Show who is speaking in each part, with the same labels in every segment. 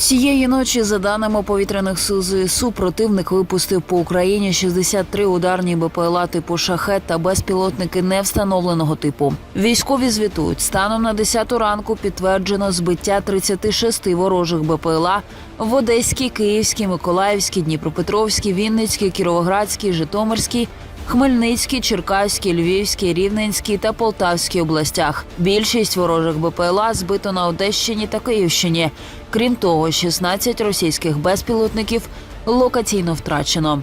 Speaker 1: Цієї ночі, за даними повітряних сил ЗСУ, противник випустив по Україні 63 ударні БПЛА типу шахет та безпілотники невстановленого типу. Військові звітують, станом на 10 ранку підтверджено збиття 36 ворожих БПЛА в Одеській, Київській, Миколаївській, Дніпропетровській, Вінницькій, Кіровоградській, Житомирській. Хмельницькій, Черкаській, Львівській, Рівненській та Полтавській областях. Більшість ворожих БПЛА збито на Одещині та Київщині. Крім того, 16 російських безпілотників локаційно втрачено.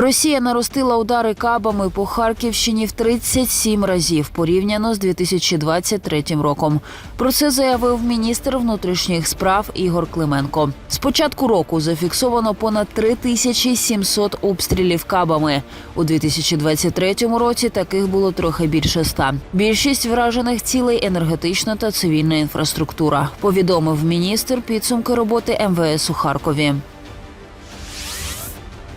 Speaker 1: Росія наростила удари кабами по Харківщині в 37 разів порівняно з 2023 роком. Про це заявив міністр внутрішніх справ Ігор Клименко. З початку року зафіксовано понад 3700 обстрілів кабами. У 2023 році таких було трохи більше ста. Більшість вражених цілей енергетична та цивільна інфраструктура. Повідомив міністр підсумки роботи МВС у Харкові.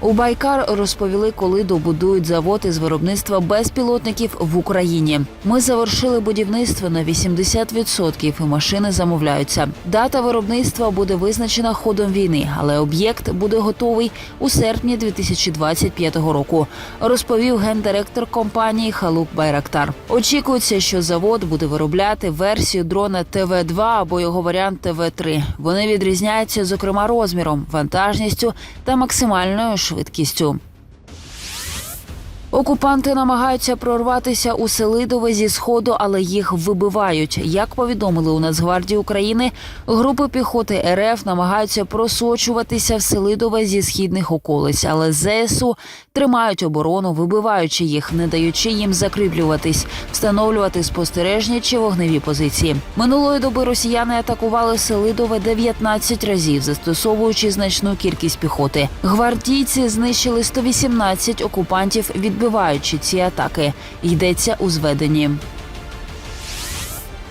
Speaker 1: У Байкар розповіли, коли добудують завод із виробництва безпілотників в Україні. Ми завершили будівництво на 80% і машини замовляються. Дата виробництва буде визначена ходом війни, але об'єкт буде готовий у серпні 2025 року. Розповів гендиректор компанії Халук Байрактар. Очікується, що завод буде виробляти версію дрона ТВ-2 або його варіант ТВ-3. Вони відрізняються, зокрема, розміром, вантажністю та максимальною швидкістю швидкістю. Окупанти намагаються прорватися у Селидове зі сходу, але їх вибивають. Як повідомили у Нацгвардії України, групи піхоти РФ намагаються просочуватися в Селидове зі східних околиць, але ЗСУ тримають оборону, вибиваючи їх, не даючи їм закріплюватись, встановлювати спостережні чи вогневі позиції. Минулої доби росіяни атакували Селидове 19 разів, застосовуючи значну кількість піхоти. Гвардійці знищили 118 окупантів, відбиваючи ці атаки. Йдеться у зведенні.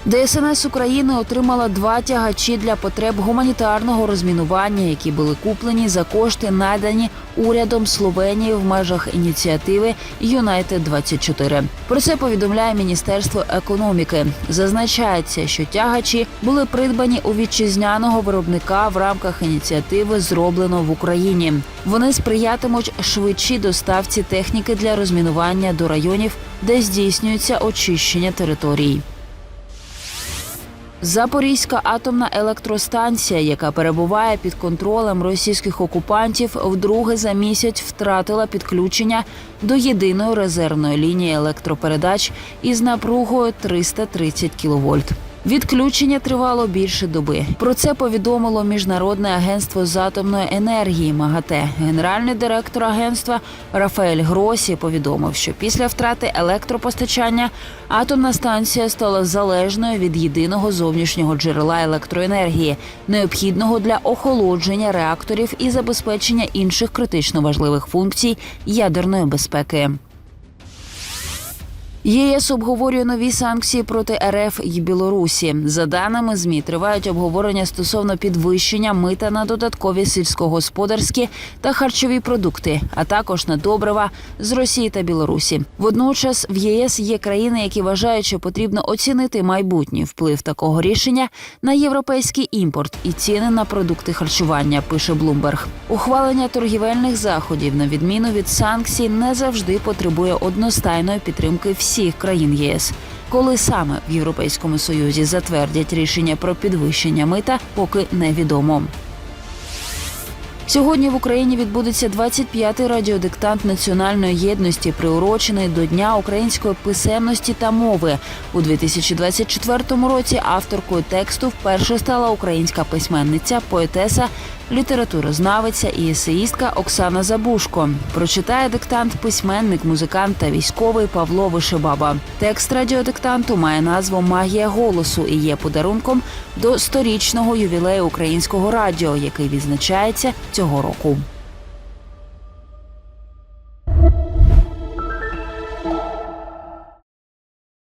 Speaker 1: ДСНС України отримала два тягачі для потреб гуманітарного розмінування, які були куплені за кошти, надані урядом Словенії в межах ініціативи Юнайтед 24 Про це повідомляє Міністерство економіки. Зазначається, що тягачі були придбані у вітчизняного виробника в рамках ініціативи Зроблено в Україні. Вони сприятимуть швидшій доставці техніки для розмінування до районів, де здійснюється очищення територій. Запорізька атомна електростанція, яка перебуває під контролем російських окупантів, вдруге за місяць втратила підключення до єдиної резервної лінії електропередач із напругою 330 кВт. Відключення тривало більше доби. Про це повідомило міжнародне агентство з атомної енергії МАГАТЕ. Генеральний директор агентства Рафаель Гросі повідомив, що після втрати електропостачання атомна станція стала залежною від єдиного зовнішнього джерела електроенергії, необхідного для охолодження реакторів і забезпечення інших критично важливих функцій ядерної безпеки. ЄС обговорює нові санкції проти РФ і Білорусі. За даними змі, тривають обговорення стосовно підвищення мита на додаткові сільськогосподарські та харчові продукти, а також на добрива з Росії та Білорусі. Водночас в ЄС є країни, які вважають, що потрібно оцінити майбутній вплив такого рішення на європейський імпорт і ціни на продукти харчування. Пише Блумберг. Ухвалення торгівельних заходів, на відміну від санкцій, не завжди потребує одностайної підтримки всіх країн єС. Коли саме в Європейському Союзі затвердять рішення про підвищення мита, поки невідомо. Сьогодні в Україні відбудеться 25-й радіодиктант національної єдності, приурочений до Дня української писемності та мови. У 2024 році авторкою тексту вперше стала українська письменниця, поетеса, літературознавиця і есеїстка Оксана Забушко. Прочитає диктант письменник, музикант та військовий Павло Вишибаба. Текст радіодиктанту має назву Магія голосу і є подарунком до сторічного ювілею українського радіо, який відзначається цього року.